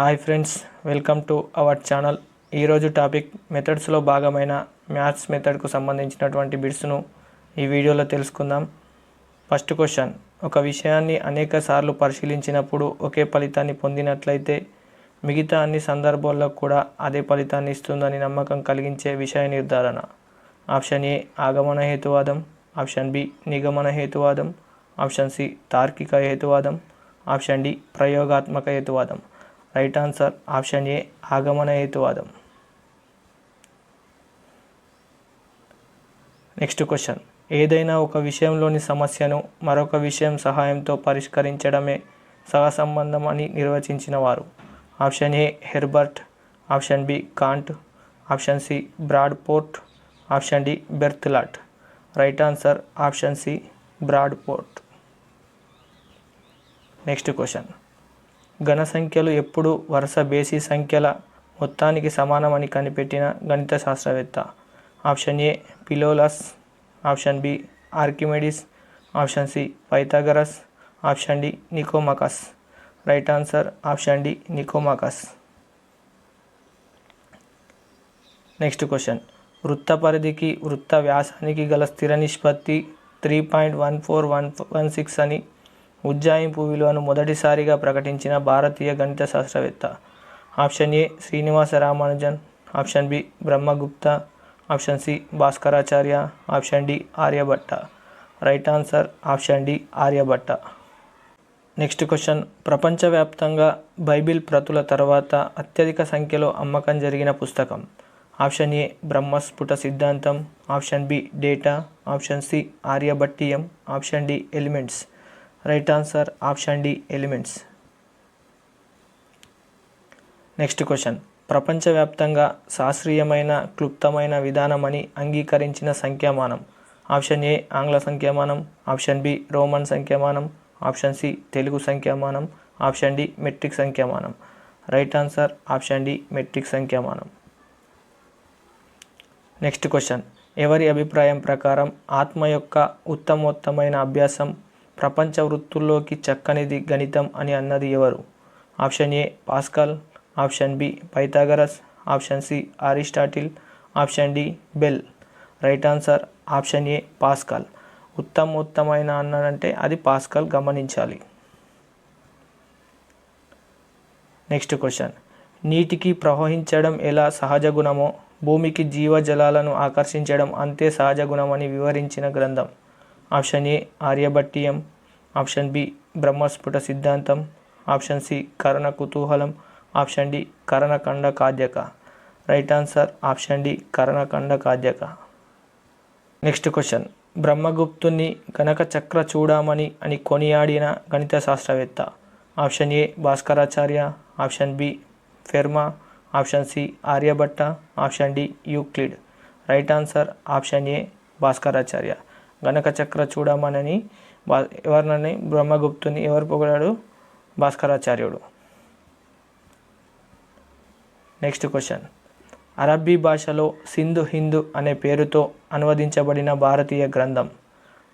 Hi friends welcome to our channel. ఈరోజు topic మెథడ్స్లో భాగమైన మ్యాథ్స్ మెథడ్కు సంబంధించినటువంటి బిట్స్ను ఈ వీడియోలో తెలుసుకుందాం. ఫస్ట్ క్వశ్చన్ ఒక విషయాన్ని అనేక సార్లు పరిశీలించినప్పుడు ఒకే ఫలితాన్ని పొందినట్లయితే మిగతా అన్ని సందర్భాల్లో కూడా అదే ఫలితాన్ని ఇస్తుందని నమ్మకం కలిగించే విషయ నిర్ధారణ. ఆప్షన్ ఏ ఆగమన హేతువాదం. ఆప్షన్ బి నిగమన హేతువాదం. ఆప్షన్ సి తార్కిక హేతువాదం. ఆప్షన్ డి ప్రయోగాత్మక హేతువాదం. రైట్ ఆన్సర్ ఆప్షన్ ఏ ఆగమన హేతువాదం నెక్స్ట్ క్వశ్చన్ ఏదైనా ఒక విషయంలోని సమస్యను మరొక విషయం సహాయంతో పరిష్కరించడమే సహసంబంధం అని నిర్వచించిన వారు. Option A Herbert option B Kant option C Bradport option D Berthlot right answer option C Bradport next question ఘన సంఖ్యలు ఎప్పుడు వరుస బేసి సంఖ్యల మొత్తానికి సమానమని కనిపెట్టిన గణిత శాస్త్రవేత్త. Option A Philolaus. Option B Archimedes. Option C Pythagoras. Option D Nicomachus. Right answer option D Nicomachus. Next question. వృత్త పరిధికి వృత్త వ్యాసానికి గల స్థిర నిష్పత్తి three point one four one one six అని ఉజ్జాయింపు విలువను మొదటిసారిగా ప్రకటించిన భారతీయ గణిత శాస్త్రవేత్త. Option A Srinivasa Ramanujan. Option B Brahmagupta. Option C Bhaskaracharya. Option D Aryabhata. Right answer option D Aryabhata. Next question. ప్రపంచవ్యాప్తంగా బైబిల్ ప్రతుల తర్వాత అత్యధిక సంఖ్యలో అమ్మకం జరిగిన పుస్తకం. Option A Brahmasphuta Siddhantam. Option B data. Option C Aryabhatiyam. Option D elements. Right answer option D elements next question ప్రపంచవ్యాప్తంగా శాస్త్రీయమైన క్లుప్తమైన విధానమని అంగీకరించిన సంఖ్యామానం. ఆప్షన్ ఏ ఆంగ్ల సంఖ్యామానం. ఆప్షన్ బి రోమన్ సంఖ్యామానం. ఆప్షన్ సి తెలుగు సంఖ్యామానం. Option D metric సంఖ్యామానం. Right answer option D metric సంఖ్యామానం. Next question ఎవరి అభిప్రాయం ప్రకారం ఆత్మ యొక్క ఉత్తమోత్తమైన అభ్యాసం ప్రపంచ వృత్తుల్లోకి చక్కనిది గణితం అని అన్నది ఎవరు? Option A Pascal option B Pythagoras option C Aristotle option D Bell. Right answer option A Pascal. ఉత్తమోత్తమైన అన్నాడంటే అది పాస్కల్ గమనించాలి. Next question. నీటికి ప్రవహించడం ఎలా సహజ గుణమో భూమికి జీవజలాలను ఆకర్షించడం అంతే సహజ గుణమని వివరించిన గ్రంథం. Option A Aryabhatiyam option B Brahmasphuta Siddhantam option C Karana Kutuhalam option D Karanakhanda Kadyaka right answer option D Karanakhanda Kadyaka next question. బ్రహ్మగుప్తుని గణక Chakra Chudamani అని కొనియాడిన గణిత శాస్త్రవేత్త option A Bhaskaracharya option B Fermat option C Aryabhata option D Euclid. Right answer option A Bhaskaracharya. Ganaka Chakra చూడమనని బా ఎవరినని? బ్రహ్మగుప్తుని. ఎవరు పొగడాడు? భాస్కరాచార్యుడు. Next question. అరబ్బీ భాషలో సింధు హిందూ అనే పేరుతో అనువదించబడిన భారతీయ గ్రంథం.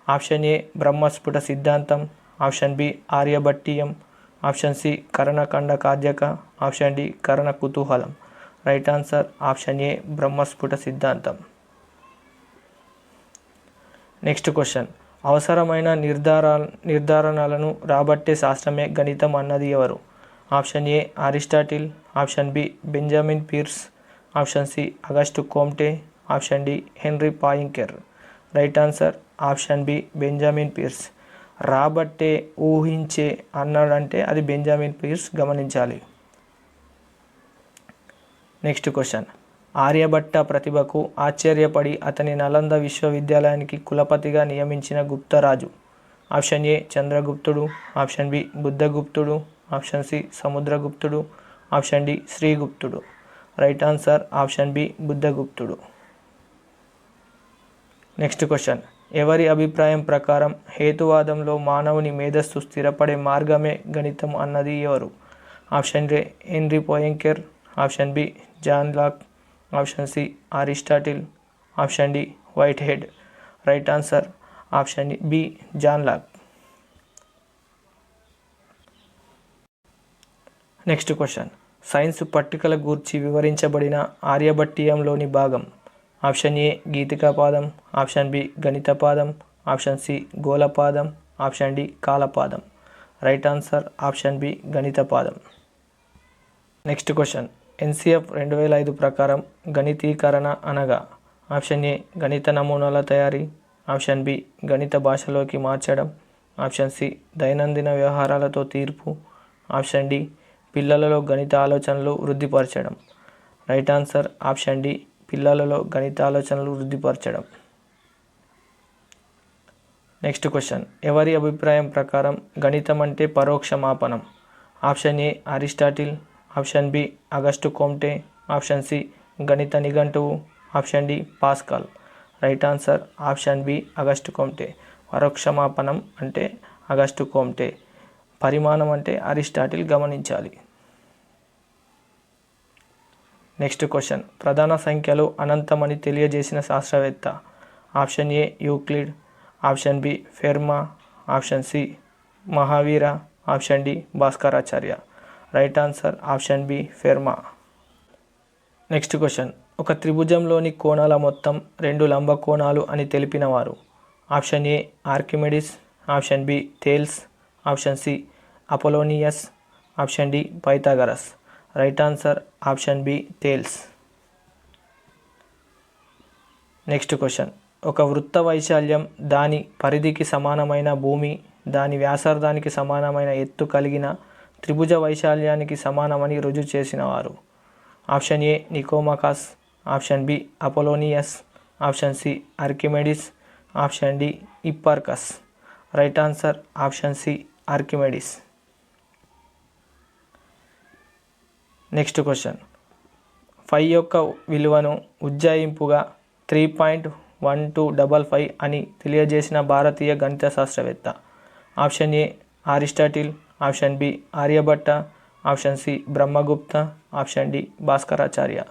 Option A Brahmasphuta Siddhantam. Option B Aryabhatiyam. Option C Karanakhanda Karyaka option D Karana Kutuhalam right answer option A Brahmasphuta Siddhantam. Next question అవసరమైన నిర్ధార నిర్ధారణలను రాబట్టే శాస్త్రమే గణితం అన్నది ఎవరు? Option A Aristotle option B Benjamin Peirce option C Auguste Comte option D Henri Poincare right answer option B Benjamin Peirce రాబట్టే ఊహించే అన్నాడంటే అది బెంజమిన్ పీర్స్ గమనించాలి. నెక్స్ట్ క్వశ్చన్ ఆర్యభట్ట ప్రతిభకు ఆశ్చర్యపడి అతని నలంద విశ్వవిద్యాలయానికి కులపతిగా నియమించిన గుప్తరాజు. ఆప్షన్ ఏ చంద్రగుప్తుడు. ఆప్షన్ బి బుద్ధగుప్తుడు. ఆప్షన్ సి సముద్రగుప్తుడు. ఆప్షన్ డి శ్రీగుప్తుడు. Right answer option B బుద్ధగుప్తుడు. Next question. ఎవరి అభిప్రాయం ప్రకారం హేతువాదంలో మానవుని మేధస్సు స్థిరపడే మార్గమే గణితం అన్నది ఎవరు? Option A Henri Poincare. Option B John Locke. Option C Aristotle option D Whitehead right answer option B John Locke. Next question. Sines పట్టికల గూర్చి వివరించబడిన ఆర్యభట్టీయంలోని భాగం. Option A Gitikapadam option B Ganitapadam option C Golapadam option D Kalapadam. Right answer option B Ganitapadam next question. NCF రెండు వేల ఐదు ప్రకారం గణితీకరణ అనగా option A గణిత నమూనాల తయారీ ఆప్షన్ బి గణిత భాషలోకి మార్చడం ఆప్షన్ సి దైనందిన వ్యవహారాలతో తీర్పు ఆప్షన్ డి పిల్లలలో గణిత ఆలోచనలు వృద్ధిపరచడం. రైట్ ఆన్సర్ ఆప్షన్ డి పిల్లలలో గణిత ఆలోచనలు వృద్ధిపరచడం. నెక్స్ట్ క్వశ్చన్ ఎవరి అభిప్రాయం ప్రకారం గణితం అంటే పరోక్ష మాపనం? Option A Aristotle option B Auguste Comte option C గణిత నిఘంటువు option D Pascal. Right answer option B Auguste Comte. పరోక్షమాపనం అంటే అగస్టు కోమ్టే. పరిమాణం అంటే అరిస్టాటిల్ గమనించాలి. Next question. ప్రధాన సంఖ్యలు అనంతమని తెలియజేసిన శాస్త్రవేత్త. Option A Euclid. Option B Fermat. Option C Mahavira. Option D Bhaskaracharya. Right answer option B Fermat. Next question ఒక త్రిభుజంలోని కోణాల మొత్తం రెండు లంబ కోణాలు అని తెలిపినవారు option A Archimedes option B Thales option C Apollonius option D Pythagoras right answer option B Thales next question ఒక వృత్త వైశాల్యం దాని పరిధికి సమానమైన భూమి దాని వ్యాసార్థానికి సమానమైన ఎత్తు కలిగిన త్రిభుజ వైశాల్యానికి సమానమని రుజువు చేసినవారు. Option A Nicomachus option B Apollonius option C Archimedes option D Hipparchus. Right answer option C Archimedes next question. Five యొక్క విలువను ఉజ్జాయింపుగా three point one two double five అని తెలియజేసిన భారతీయ గణిత శాస్త్రవేత్త. Option A Aristotle option B Aryabhata option C Brahmagupta option D Bhaskaracharya.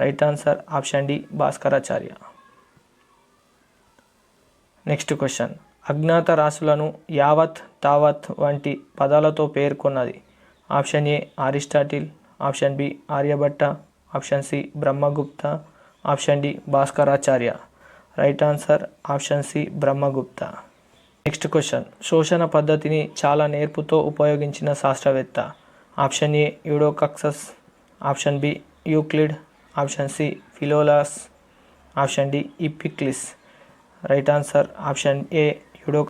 Right answer option D Bhaskaracharya. Next question. అజ్ఞాత రాశులను యావత్ తావత్ వంటి పదాలతో పేర్కొన్నది. Option A Aristotle option B Aryabhata option C Brahmagupta option D Bhaskaracharya. Right answer option C Brahmagupta. Next question శోషణ పద్ధతిని చాలా నేర్పుతో ఉపయోగించిన శాస్త్రవేత్త. Option A Eudoxus option B Euclid option C Philolaus option D Epicles right answer option A Eudo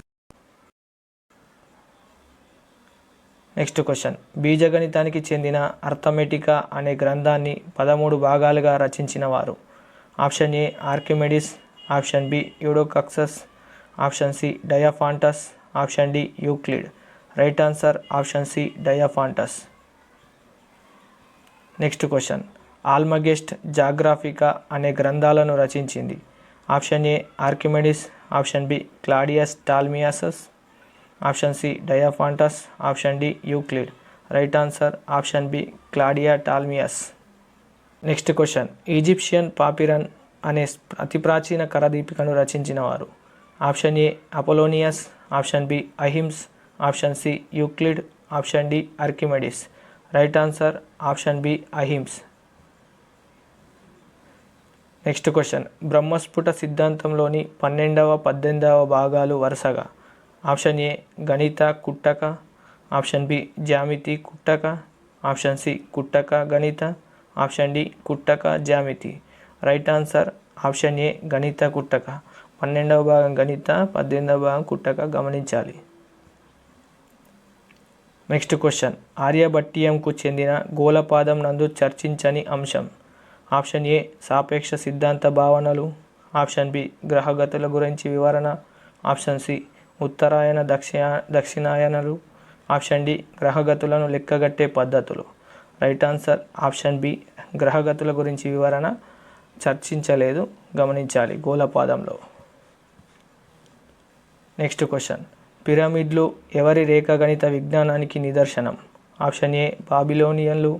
next question బీజగణితానికి చెందిన Arithmetica అనే గ్రంథాన్ని పదమూడు భాగాలుగా రచించిన వారు option A Archimedes option B Eudoxus option C Diophantus option D Euclid. Right answer option C Diophantus. Next question. Almagest Geographica అనే గ్రంథాలను రచించింది. Option A Archimedes option B Claudius Ptolemaeus option C Diophantus option D Euclid. Right answer option B Claudia Ptolemaeus. Next question. Egyptian papyrus అనే అతి ప్రాచీన కరదీపికను రచించిన వారు option A Apollonius option B Ahmes option C Euclid option D Archimedes right answer option B Ahmes. Next question. Brahmasphuta సిద్ధాంతంలోని పన్నెండవ పద్దెనిమిదవ భాగాలు వరుసగా. ఆప్షన్ ఏ గణిత కుట్టక ఆప్షన్ బి జ్యామితి కుట్టక ఆప్షన్ సి కుట్టక గణిత ఆప్షన్ డి కుట్టక జ్యామితి. రైట్ ఆన్సర్ ఆప్షన్ ఏ గణిత కుట్టక. పన్నెండవ భాగం గణిత పద్దెనిమిదవ భాగం కుట్టక గమనించాలి. నెక్స్ట్ క్వశ్చన్ ఆర్యభట్టీయంకు చెందిన గోళపాదం నందు చర్చించని అంశం. ఆప్షన్ ఏ సాపేక్ష సిద్ధాంత భావనలు. ఆప్షన్ బి గ్రహగతుల గురించి వివరణ. ఆప్షన్ సి ఉత్తరాయణ దక్షిణ దక్షిణాయనలు. ఆప్షన్ డి గ్రహగతులను లెక్కగట్టే పద్ధతులు. రైట్ ఆన్సర్ ఆప్షన్ బి గ్రహగతుల గురించి వివరణ. చర్చించలేదు గమనించాలి గోళపాదంలో. నెక్స్ట్ క్వశ్చన్ పిరమిడ్లు ఎవరి రేఖాగణిత విజ్ఞానానికి నిదర్శనం? ఆప్షన్ ఏ బాబిలోనియన్లు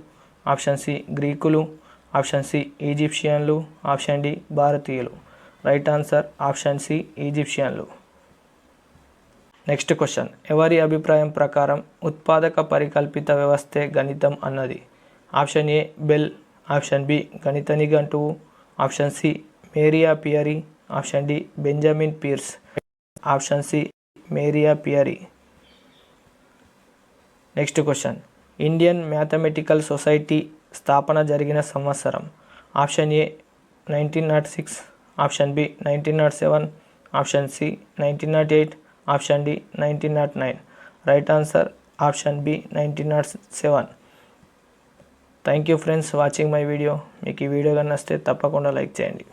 ఆప్షన్ సి గ్రీకులు ఆప్షన్ సి ఈజిప్షియన్లు ఆప్షన్ డి భారతీయులు రైట్ ఆన్సర్ ఆప్షన్ సి ఈజిప్షియన్లు నెక్స్ట్ క్వశ్చన్ ఎవరి అభిప్రాయం ప్రకారం ఉత్పాదక పరికల్పిత వ్యవస్థే గణితం అన్నది? Option A Bell option B గణిత నిఘంటువు option C Mario Pieri option D Benjamin Peirce option C Mario Pieri. Next question. Indian Mathematical Society స్థాపన జరిగిన సంవత్సరం. Option A nineteen nought six. Option B nineteen nought seven. Option C nineteen nought eight. Option D nineteen nought nine. Right answer option B nineteen nought seven. Thank you friends watching my video. మీకు ఈ video కానీ నచ్చితే తప్పకుండా like చేయండి.